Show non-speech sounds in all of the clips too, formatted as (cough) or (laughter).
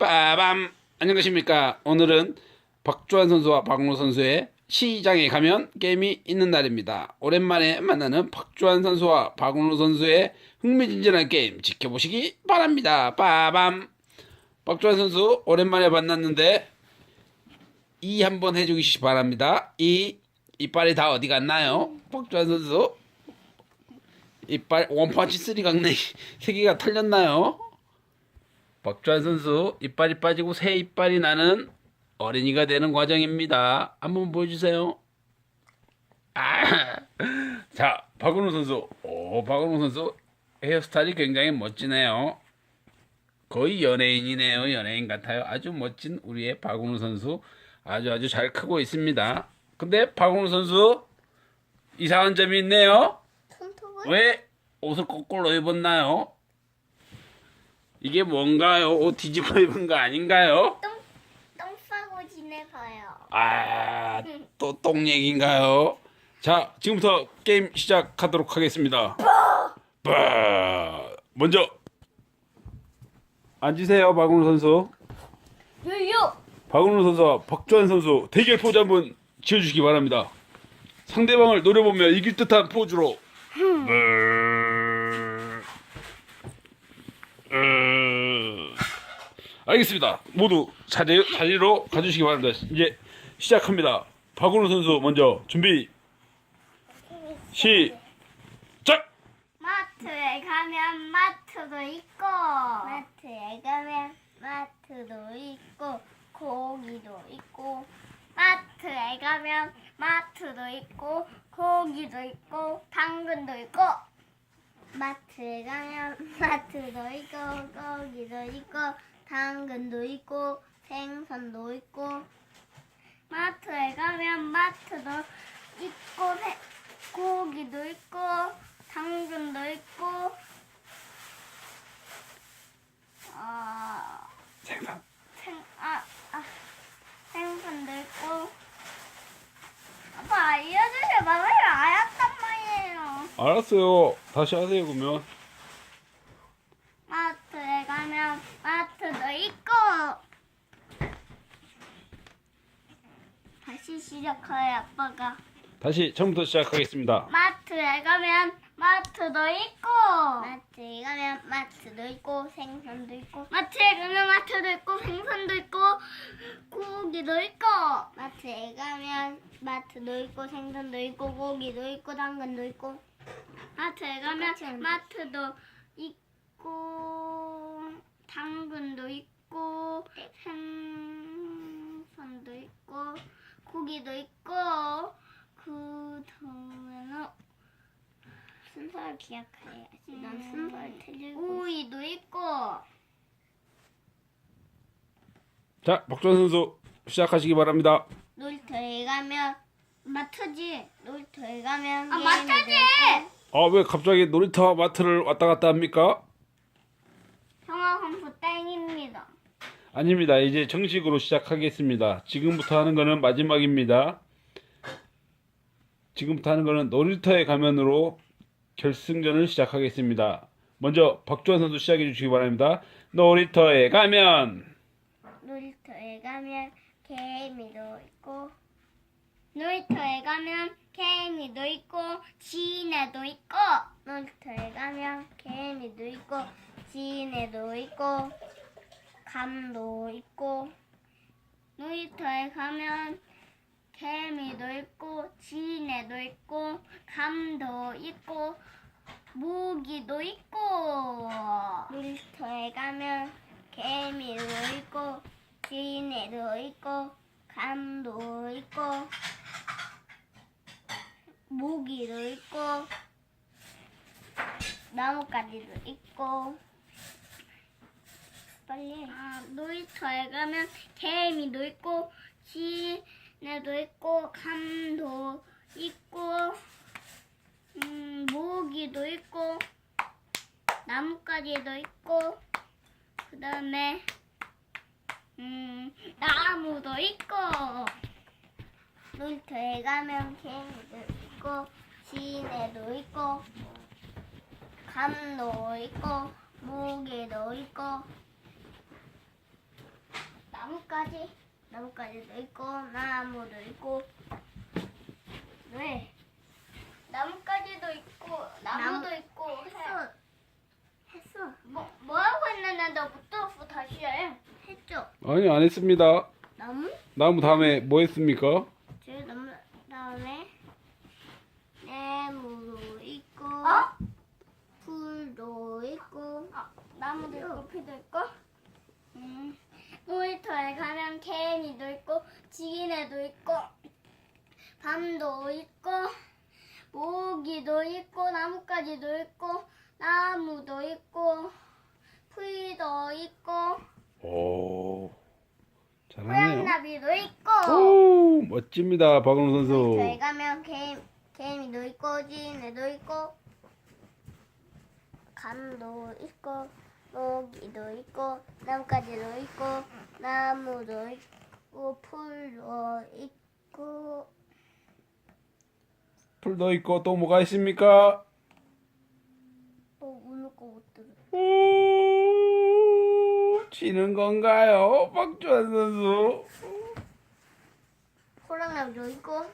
빠밤. 안녕하십니까? 오늘은 박주환 선수와 박은호 선수의 시장에 가면 게임이 있는 날입니다. 오랜만에 만나는 박주환 선수와 박은호 선수의 흥미진진한 게임 지켜보시기 바랍니다. 빠밤. 박주환 선수 오랜만에 만났는데 이 한번 해주시기 바랍니다. 이 이빨이 다 어디 갔나요? 박주환 선수. 이빨 원펀치 쓰리 강내 (laughs) 세 개가 털렸나요? 박주환 선수 이빨이 빠지고 새 이빨이 나는 어린이가 되는 과정입니다. 한번 보여주세요. 아, (laughs) 자 박은호 선수, 오 박은호 선수 헤어스타일이 굉장히 멋지네요. 거의 연예인이네요. 연예인 같아요. 아주 멋진 우리의 박은호 선수 아주 아주 잘 크고 있습니다. 근데 박은호 선수 이상한 점이 있네요. 왜 옷을 거꾸로 입었나요? 이게 뭔가요? 옷 뒤집어 입은 거 아닌가요? 똥, 똥 싸고 지내봐요. 아, 또 똥 얘기인가요? 자, 지금부터 게임 시작하도록 하겠습니다. 빠! 먼저 앉으세요, 박은호 선수. 요요! 박은호 선수와 박주환 선수 대결 포즈 한번 지어주시기 바랍니다. 상대방을 노려보며 이길 듯한 포즈로. 음. 알겠습니다. 모두 자리, 자리로 가주시기 바랍니다. 이제 시작합니다. 박은호 선수 먼저 준비 시작. 마트에 가면 마트도 있고 마트에 가면 마트도 있고 고기도 있고 마트에 가면 마트도 있고 고기도 있고 당근도 있고 마트에 가면 (laughs) 마트도 있고 고기도 있고 당근도 있고 생선도 있고 마트에 가면 마트도 있고 세- 고기도 있고 당근도 있고 어, 생선. 생, 아, 아, 생선도 있고 아빠 알려주세요 말을 알았단 말이에요 알았어요. 다시 하세요 그러면. 마트에 가면 마트도 있고 다시 시작해요 아빠가 다시 처음부터 시작하겠습니다. 마트에 가면 마트도 있고 마트에 가면 마트도 있고 생선도 있고 마트에 가면 마트도 있고 생선도 있고 고기도 있고 마트에 가면 마트도 있고 생선도 있고 고기도 있고 당근도 있고 마트에 가면 마트도 있고 당근도 있고 생선도 있고 고기도 있고 그 다음에는 순서를 기억해야지. 난 순서를 틀리고. 오이도 있고. 자, 박주환 선수 시작하시기 바랍니다. 놀이터에 가면 마트지. 놀이터에 가면 아, 마트지! 있고. 아, 왜 갑자기 놀이터와 마트를 왔다 갔다 합니까? 형아 컴프 땡입니다. 아닙니다. 이제 정식으로 시작하겠습니다. 지금부터 하는 거는 마지막입니다. 지금부터 하는 거는 놀이터에 가면으로 결승전을 시작하겠습니다. 먼저 박주환 선수 시작해 주시기 바랍니다. 놀이터에 가면 놀이터에 가면 개미도 있고. 놀이터에 가면 개미도 있고 지네도 있고. 놀이터에 가면 개미도 있고 지네도 있고 감도 있고. 놀이터에 가면 개미도 있고 지네도 있고 감도 있고 모기도 있고 놀이터에 가면 개미도 있고 지네도 있고 감도 있고 모기도 있고 나뭇가지도 있고 빨리 아, 놀이터에 가면 개미도 있고 지네도 있고 감도 있고 음, 모기도 있고 나뭇가지도 있고 그 다음에 음, 나무도 있고 놀이터에 가면 개미도 있고 지네도 있고 감도 있고 모기도 있고 나뭇가지. 나뭇가지도 있고 나무도 있고. 왜? 나뭇가지도 있고 나무도 있고. 했어. 했어. 뭐 뭐 하고 있는데 너부터 다시 해? 했죠. 아니 안 했습니다. 나무? 나무 다음에 뭐 했습니까? 저 나무 다음에 나무도 있고 어? 풀도 있고. 나무도 있고 피도 있고? 음, 놀이터에 가면 개미도 있고 지기네도 있고 밤도 있고 모기도 있고 나뭇가지도 있고 나무도 있고 풀도 있고 오 잘하네요. 고양나비도 있고 오 멋집니다 박은호 저희 선수. 가면 개, 개미도 있고 지네도 있고 감도 있고 모기도 있고 나뭇가지도 있고 나무도 있고 풀도 있고 풀도 있고 또 뭐가 있습니까? 오 치는 건가요 박주환 선수? 호랑나비도 있고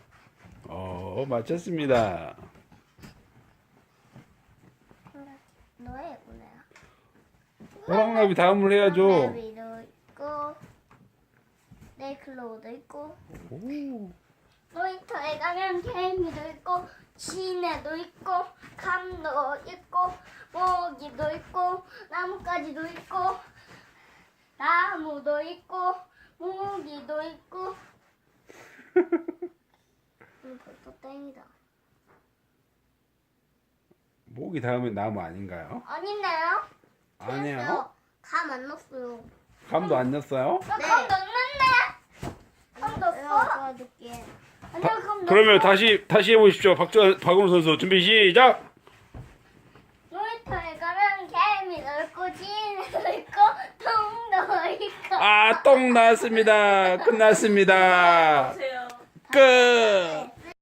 어 맞췄습니다. 너의 오네요 호랑나비 다음을 해야죠. 호랑나비도 있고 네이클로우도 있고 오. 놀이터에 가면 개미도 있고 지네도 있고 감도 있고 모기도 있고 나뭇가지도 있고 나무도 있고 모기도 있고 (laughs) 음, 벌써 땡이다 목이 다음에 나무 아닌가요? 아닌데요? 아니에요. 감 안 넣었어요 감도 안 넣었어요? 나감 넣었는데 감 넣었어? 감 넣었어 그러면 다시 다시 해보십시오. 박주환 박은호 선수 준비 시작. 놀이터 에 가면 개미도 있고 지네도 있고 통도 있고 아 똥 나왔습니다. 끝났습니다. 끝.